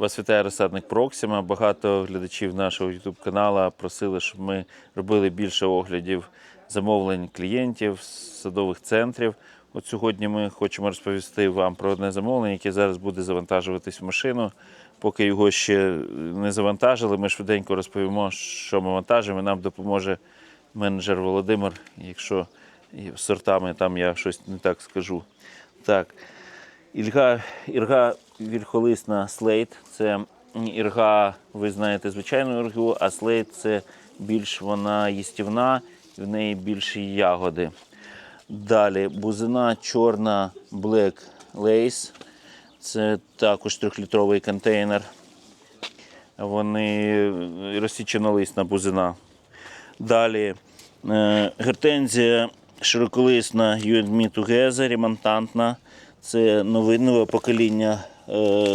Вас вітає розсадник Проксима. Багато глядачів нашого YouTube каналу просили, щоб ми робили більше оглядів замовлень клієнтів садових центрів. От сьогодні ми хочемо розповісти вам про одне замовлення, яке зараз буде завантажуватись в машину. Поки його ще не завантажили, ми швиденько розповімо, що ми вантажимо. Нам допоможе менеджер Володимир, якщо з сортами там я щось не так скажу. Так. Ільга, ірга вільхолисна слейт. Це ірга, ви знаєте, звичайну іргу, а слейт це більш вона їстівна, в неї більші ягоди. Далі бузина чорна Black Lace. Це також трьохлітровий контейнер. Вони розсіченолисна бузина. Далі е, гортензія широколисна You and Me Together, ремонтантна. Це нове, покоління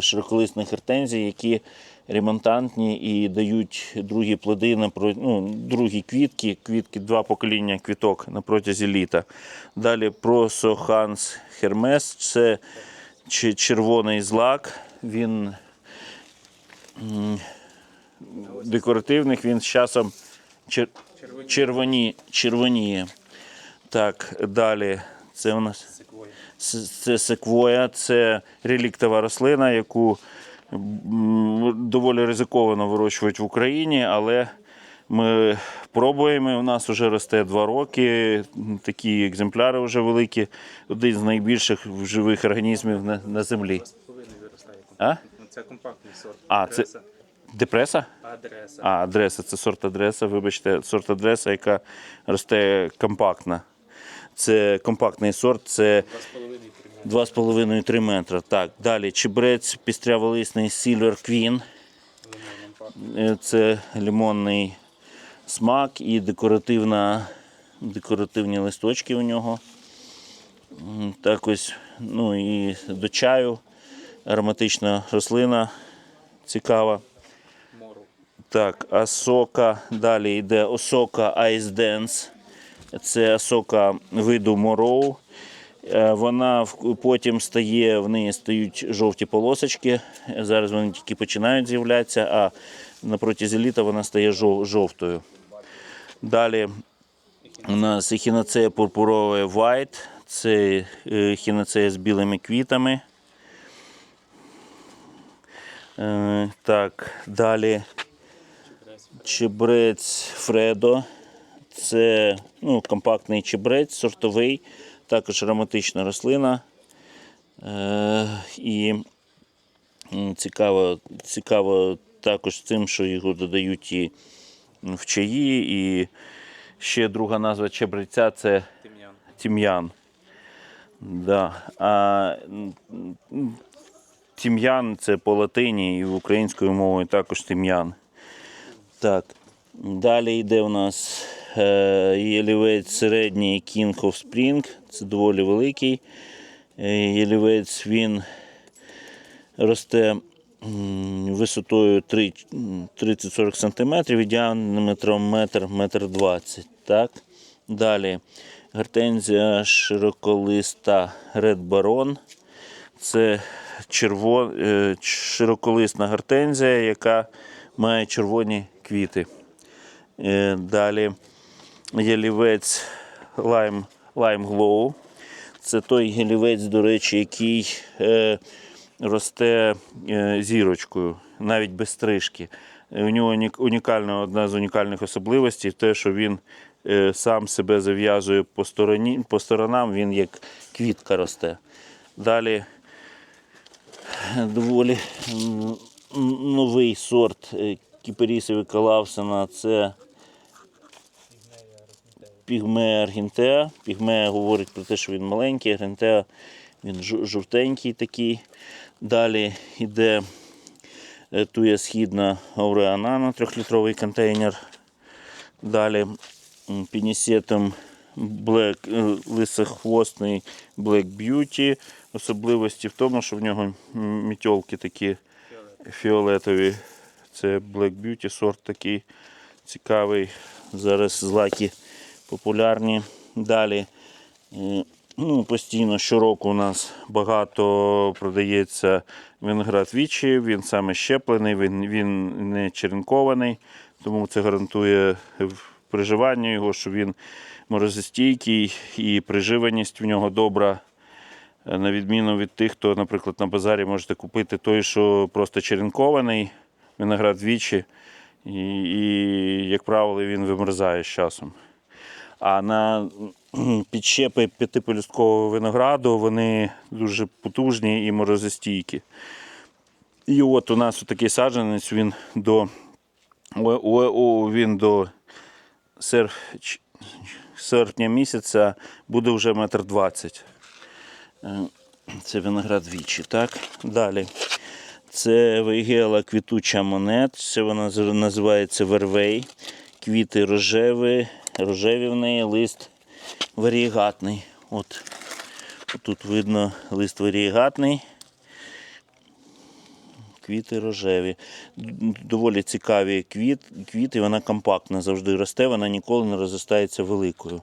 широколисних гортензій, які ремонтантні і дають другі плоди на ну, другі квітки, квітки, два покоління квіток на протязі літа. Далі Просо Ханс Хермес, це червоний злак. Він декоративних, він з часом чер... червоні, червоніє. Так, далі. Це у нас С- це секвоя, це реліктова рослина, яку доволі ризиковано вирощують в Україні, але ми пробуємо. У нас вже росте два роки. Такі екземпляри вже великі, один з найбільших живих організмів на, на землі. А? Ну, Це компактний сорт. А, це- Депреса? Адреса. А, адреса це сорт адреса, вибачте, сорт адреса, яка росте компактна. Це компактний сорт, це Два з половиною три 2,5-3 метри. Так, далі чебрець пістряволисний Silver Queen. Е, Це лимонний смак і декоративна, декоративні листочки у нього. Так ось, ну і до чаю ароматична рослина цікава. Так, осока. Далі йде осока Ice Dance. Це осока виду мороу. Е, Вона потім стає, в неї стають жовті полосочки. Зараз вони тільки починають з'являтися, а на протязі літа вона стає жовтою. Далі у нас ехінацея пурпурове White. Це е, ехінацея з білими квітами. Е, Так, далі чебрець Фредо. Це ну, компактний чебрець, сортовий, також ароматична рослина. Е, і цікаво, цікаво також тим, що його додають і в чаї. І ще друга назва чебреця це Тим'ян. тім'ян. Да. А тім'ян це по латині і в українською мовою також тім'ян. Так. Далі йде у нас е, ялівець середній King of Spring. Це доволі великий. Е, ялівець він росте висотою 30-40 см і діаметром метр, метр 20 Так? Далі гортензія широколиста Red Baron. Це черво... е, широколисна гортензія, яка має червоні квіти. Далі ялівець Lime, Lime Glow. Це той ялівець, до речі, який е, росте е, зірочкою, навіть без стрижки. У нього унікальна одна з унікальних особливостей те, що він е, сам себе зав'язує по, стороні, по сторонам, він як квітка росте. Далі доволі новий сорт кіперісові Калавсена. Це пігмея аргентеа. Пігмея говорить про те, що він маленький, аргентеа він жовтенький такий. Далі йде е, туя східна ауреанана, трьохлітровий контейнер. Далі пінісетом Black, е, лисохвостний Black Beauty. Особливості в тому, що в нього мітьолки такі фіолетові. Це Black Beauty, сорт такий цікавий. Зараз злаки популярні. Далі е, ну, постійно щороку у нас багато продається виноград вічі, він саме щеплений, він, він не черенкований, тому це гарантує приживання його, що він морозостійкий і приживаність в нього добра. Е, На відміну від тих, хто, наприклад, на базарі можете купити той, що просто черенкований, виноград вічі, і, і як правило, він вимерзає з часом. А на підщепи п'ятипелюсткового винограду вони дуже потужні і морозостійкі. І от у нас такий саджанець, він до, він до сер, серпня місяця буде вже метр двадцять. Е, Це виноград вічі, так? Далі. Це вейгела квітуча монет. Це вона називається вервей. Квіти рожеві, рожеві в неї лист варієгатний. От тут видно лист варієгатний. Квіти рожеві. Доволі цікаві квіт, квіти, вона компактна завжди росте, вона ніколи не розростається великою.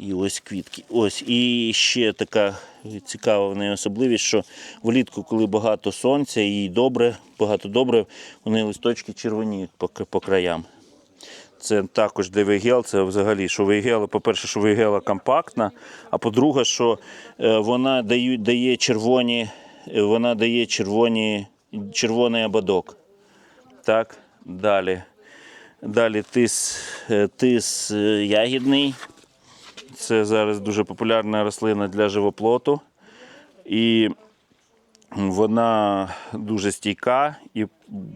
І ось квітки. Ось. І ще така цікава в неї особливість, що влітку, коли багато сонця і добре, багато добре, неї листочки червоніють по, по краям. Це також де вейгел, це взагалі, що вейгела, по-перше, що вейгела компактна, а по-друге, що е, вона дає, дає червоні, е, вона дає червоні, червоний ободок. Так, далі. Далі тис, е, тис ягідний. Це зараз дуже популярна рослина для живоплоту. І вона дуже стійка і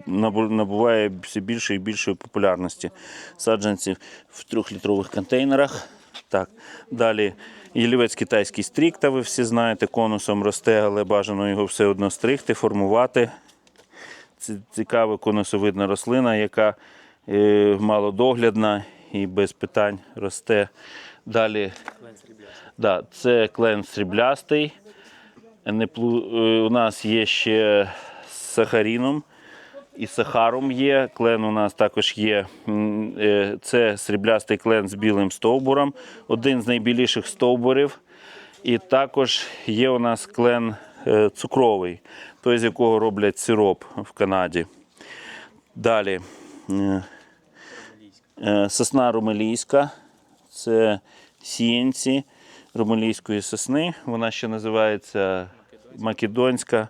набуває все більше і більшої популярності. Саджанці в трьохлітрових контейнерах. Так. Далі ялівець китайський стрікта, ви всі знаєте, конусом росте, але бажано його все одно стригти, формувати. Це цікава конусовидна рослина, яка е, малодоглядна і без питань росте. Далі да, це клен сріблястий. Е, У нас є ще з сахаріном і сахаром є. Клен у нас також є. Е, Це сріблястий клен з білим стовбуром, один з найбіліших стовбурів. І також є у нас клен е, цукровий, той, з якого роблять сироп в Канаді. Далі. Сосна румелійська. Це сіянці румелійської сосни. Вона ще називається македонська,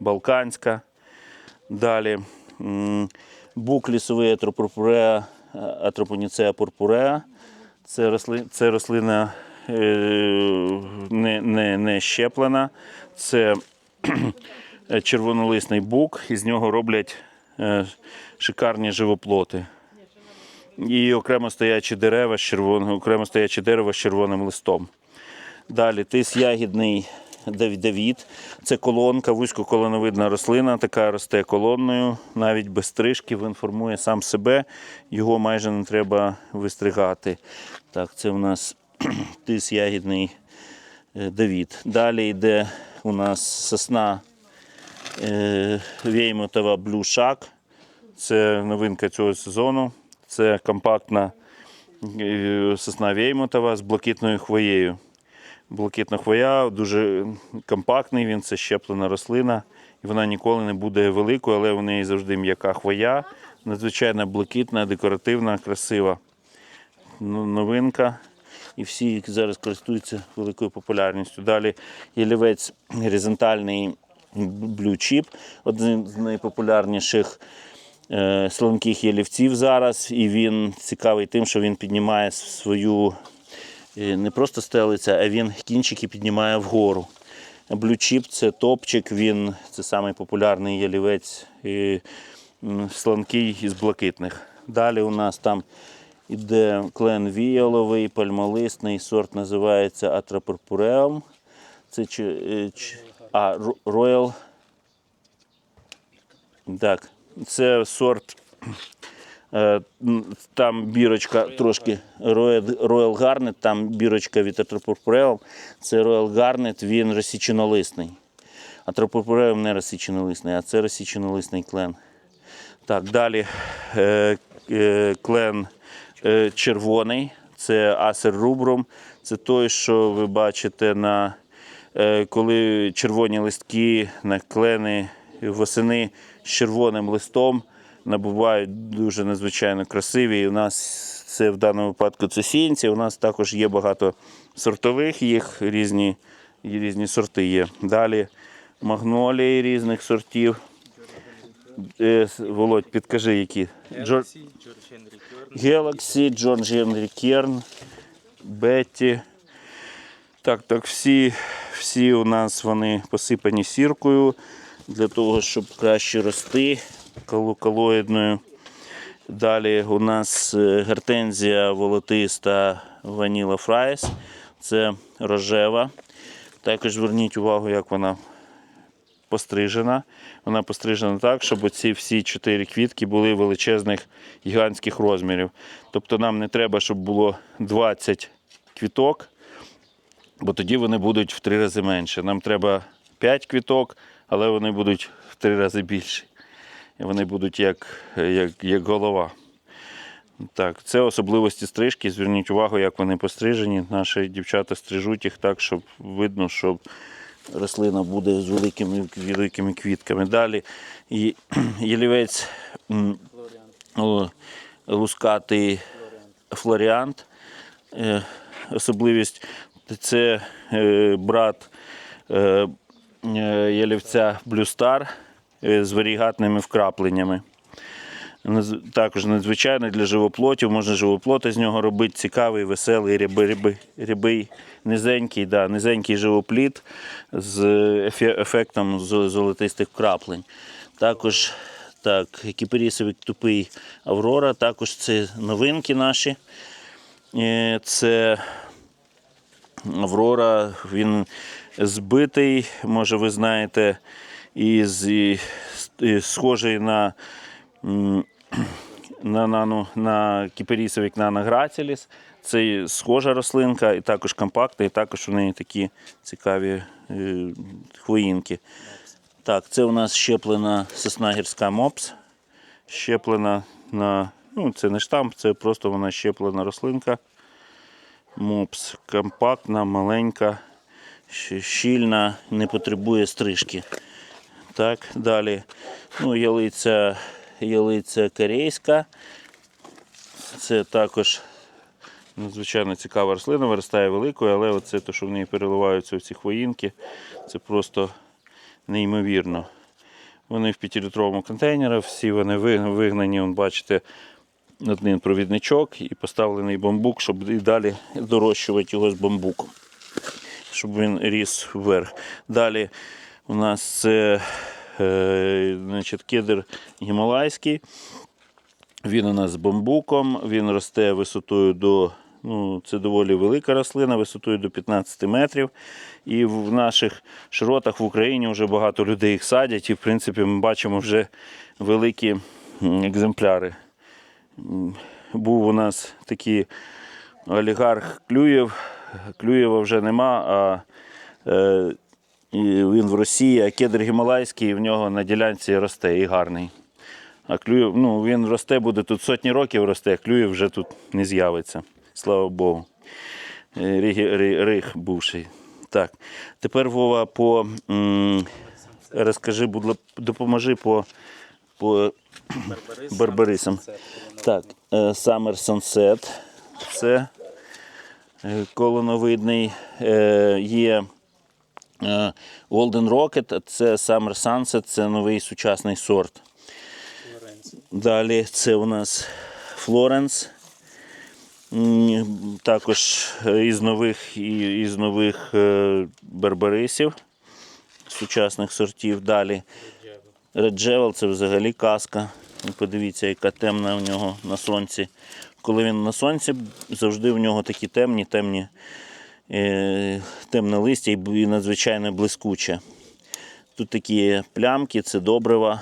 балканська. Далі бук лісовий атропурпуреа, атропоніцеа пурпуреа. Це, росли, це рослина е, не, не, не щеплена. Це червонолисний бук, із нього роблять е, шикарні живоплоти. І окремо стоячі дерева з червоним, окремо стояче дерево з червоним листом. Далі тис ягідний Давід. Це колонка, вузькоколоновидна рослина, така росте колонною, навіть без стрижки, він формує сам себе, його майже не треба вистригати. Так, це у нас тис ягідний е, Давід. Далі йде у нас сосна е, Веймотова блюшак. Це новинка цього сезону. Це компактна е, сосна Веймотова з блакитною хвоєю. Блакитна хвоя дуже компактний, він це щеплена рослина. І вона ніколи не буде великою, але в неї завжди м'яка хвоя. Надзвичайно блакитна, декоративна, красива Ну, новинка. І всі зараз користуються великою популярністю. Далі ялівець горизонтальний блючіп, один з найпопулярніших слонких ялівців зараз. І він цікавий тим, що він піднімає свою е, не просто стелиця, а він кінчики піднімає вгору. Блючіп це топчик, він це самий популярний ялівець е, слонкий із блакитних. Далі у нас там іде клен віяловий, пальмолисний, сорт називається Атрапурпуреум. Це чи, е, чи- а, Royal. Так, це сорт. е, Там бірочка трошки Royal Royal Garnet, там бірочка від Атрапурпуреум. Це Royal Garnet, він розсіченолисний. Атрапурпуреум не розсіченолисний, а це розсіченолисний клен. Так, далі е, е, клен червоний, це Acer rubrum. Це той, що ви бачите на коли червоні листки на клени восени з червоним листом, набувають дуже надзвичайно красиві. І у нас це в даному випадку це сінці. У нас також є багато сортових, їх різні, різні сорти є. Далі магнолії різних сортів. Е, Володь, підкажи, які. Джор... Galaxy, George Henry Kern. Джон Генрі Керн, Бетті. Так, так, всі, всі у нас вони посипані сіркою для того, щоб краще рости колоїдною. Далі у нас е, гортензія волотиста Ваніла Фрайс. Це рожева. Також зверніть увагу, як вона пострижена. Вона пострижена так, щоб ці всі чотири квітки були величезних гігантських розмірів. Тобто нам не треба, щоб було 20 квіток, бо тоді вони будуть в три рази менше. Нам треба 5 квіток, але вони будуть в три рази більші. Вони будуть як, як, як голова. Так, це особливості стрижки. Зверніть увагу, як вони пострижені. Наші дівчата стрижуть їх так, щоб видно, щоб рослина буде з великими, великими квітками. Далі і, ялівець лускатий флоріант. Е, Особливість це е, брат е, ялівця Блюстар з варігатними вкрапленнями. Також надзвичайно для живоплотів. Можна живоплоти з нього робити. Цікавий, веселий, ряби, ряби, рябий, низенький, да, низенький живопліт з ефектом золотистих краплень. Також так, кіпарісовик тупий Аврора. Також це новинки наші. Е, Це Аврора, він збитий, може ви знаєте, із, і, схожий на, на, на, ну, на кіперісовик на граціліс. Це схожа рослинка, і також компактна, і також у неї такі цікаві е, хвоїнки. Так, це у нас щеплена сосна гірська мопс. Щеплена на. Ну, це не штамп, це просто вона щеплена рослинка. Мопс компактна, маленька, щільна, не потребує стрижки. Так, далі. Ну, ялиця, ялиця корейська. Це також надзвичайно цікава рослина, виростає великою, але оце те, що в неї переливаються ці хвоїнки, це просто неймовірно. Вони в 5-літровому контейнері, всі вони вигнані, вон, бачите, один провідничок і поставлений бамбук, щоб і далі дорощувати його з бамбуком, щоб він ріс вверх. Далі у нас це е, значить, кедр гімалайський. Він у нас з бамбуком, він росте висотою до, ну, це доволі велика рослина, висотою до 15 метрів. І в наших широтах в Україні вже багато людей їх садять, і в принципі ми бачимо вже великі екземпляри. Був у нас такий олігарх Клюєв. Клюєва вже нема, а е, він в Росії, а кедр гімалайський в нього на ділянці росте і гарний. А Клюєв, ну, він росте, буде тут сотні років росте, а Клюєв вже тут не з'явиться. Слава Богу. Е, Рих бувший. Так. Тепер Вова по м, розкажи, будь допоможи по, по Барбарис. Барбарисам. Так, е, Summer Sunset. Це е, колоновидний. Е, Є е, Golden Rocket, це Summer Sunset, це новий сучасний сорт. Флоренція. Далі це у нас Флоренс. Також е, із нових, із нових е, барбарисів, сучасних сортів. Далі Red Jewel це взагалі казка. Подивіться, яка темна в нього на сонці. Коли він на сонці, завжди в нього такі темні, темні, е, темне листя і надзвичайно блискуче. Тут такі плямки, це добрива.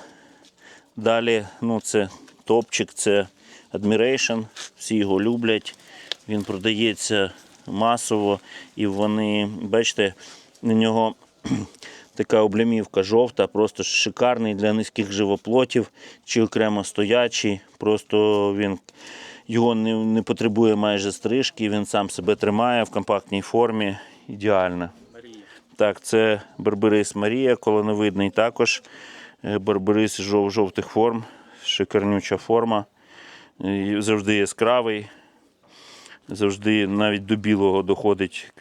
Далі, ну, це топчик, це Admiration, всі його люблять. Він продається масово, і вони, бачите, на нього така облямівка жовта, просто шикарний для низьких живоплотів чи окремо стоячий. Просто він його не, не потребує майже стрижки, він сам себе тримає в компактній формі. Ідеально. Марія. Так, це Барбарис Марія, колоновидний також. Е, Барбарис жов, жовтих форм, шикарнюча форма. Завжди яскравий. Завжди навіть до білого доходить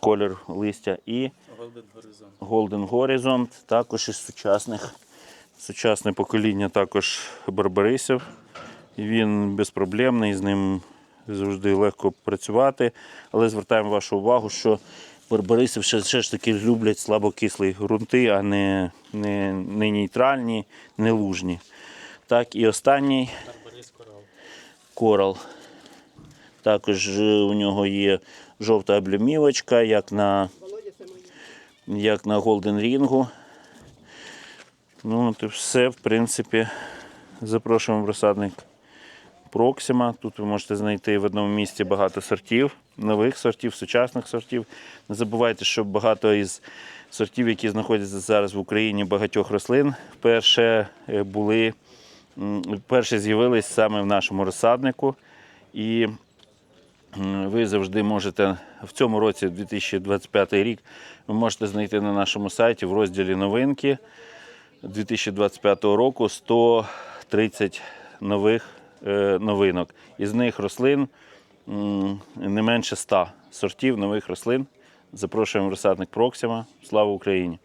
колір листя. І Голден Горизонт. Golden Horizon, також із сучасних. Сучасне покоління також барбарисів. І Він безпроблемний, з ним завжди легко працювати. Але звертаємо вашу увагу, що барбариси все, все ж таки люблять слабокислі ґрунти, а не, не, не нейтральні, не лужні. Так, і останній Барбарис Корал. корал. Також у нього є жовта облюмівочка, як на, як на Golden Ring. Ну, от і все, в принципі, запрошуємо в розсадник Проксима. Тут ви можете знайти в одному місці багато сортів, нових сортів, сучасних сортів. Не забувайте, що багато із сортів, які знаходяться зараз в Україні, багатьох рослин, вперше е, були, вперше з'явились саме в нашому розсаднику. І ви завжди можете в цьому році, 2025 рік, ви можете знайти на нашому сайті в розділі новинки 2025 року 130 нових новинок. Із них рослин не менше 100 сортів нових рослин. Запрошуємо в розсадник Проксима. Слава Україні!